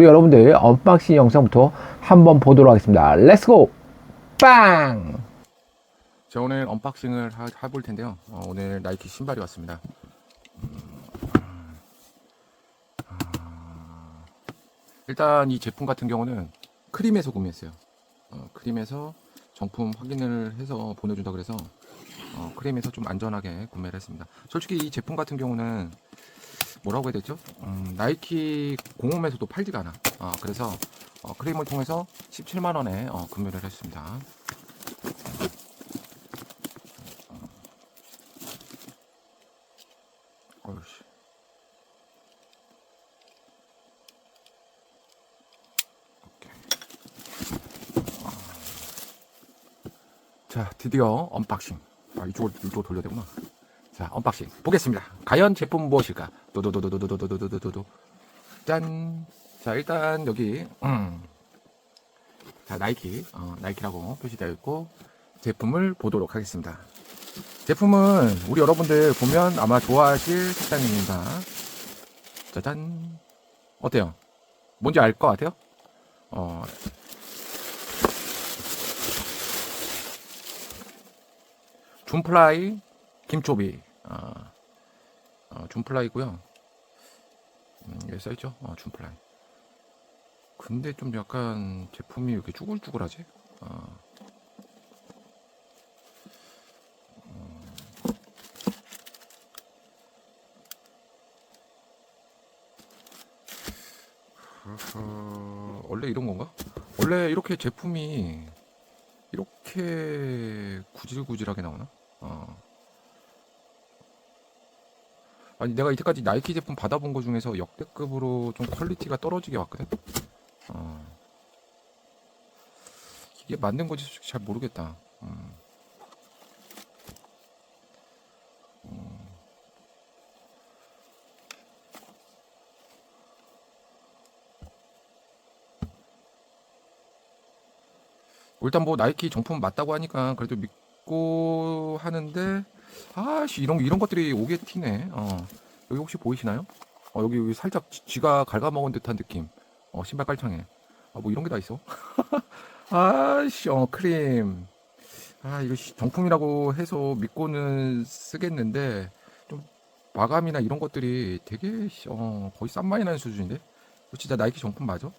우리 여러분들 언박싱 영상부터 한번 보도록 하겠습니다. 렛츠고! 빵! 자 오늘 언박싱을 하, 해볼 텐데요. 어, 오늘 나이키 신발이 왔습니다. 음, 아, 일단 이 제품 같은 경우는 크림에서 구매했어요. 어, 크림에서 정품 확인을 해서 보내준다 그래서 어, 크림에서 좀 안전하게 구매를 했습니다. 솔직히 이 제품 같은 경우는 뭐라고 해야 되죠? 음, 나이키 공홈에서도 팔지가 않아. 어, 그래서 어, 크림을 통해서 17만 원에 어, 구매를 했습니다. 오케이. 아. 자, 드디어 언박싱. 아, 이쪽을, 이쪽으로 돌려야 되구나. 자, 언박싱. 보겠습니다. 과연 제품 무엇일까? 도도도도도도도도도도도. 짠. 자, 일단 여기, 음. 자, 나이키. 어, 나이키라고 표시되어 있고, 제품을 보도록 하겠습니다. 제품은 우리 여러분들 보면 아마 좋아하실 색상입니다. 짜잔. 어때요? 뭔지 알 것 같아요? 어. 줌플라이 김초비. 어, 어, 줌플라이고요. 음, 여기 써있죠? 어, 줌플라이. 근데 좀 약간 제품이 왜 이렇게 쭈글쭈글하지? 어. 어, 원래 이런 건가? 원래 이렇게 제품이 이렇게 구질구질하게 나오나? 어. 아니 내가 이때까지 나이키 제품 받아본 것 중에서 역대급으로 좀 퀄리티가 떨어지게 왔거든. 어. 이게 맞는 건지 솔직히 잘 모르겠다. 음. 일단 뭐 나이키 정품 맞다고 하니까 그래도 믿고 하는데 아씨 이런 이런 것들이 오게 튀네. 어 여기 혹시 보이시나요? 어 여기, 여기 살짝 쥐- 쥐가 갉아먹은 듯한 느낌. 어 신발 깔창에 아 뭐 이런 게 다 있어. 아씨 어 크림. 아 이거 씨, 정품이라고 해서 믿고는 쓰겠는데 좀 마감이나 이런 것들이 되게 씨, 어 거의 싼 마이 나는 수준인데 진짜 나이키 정품 맞아?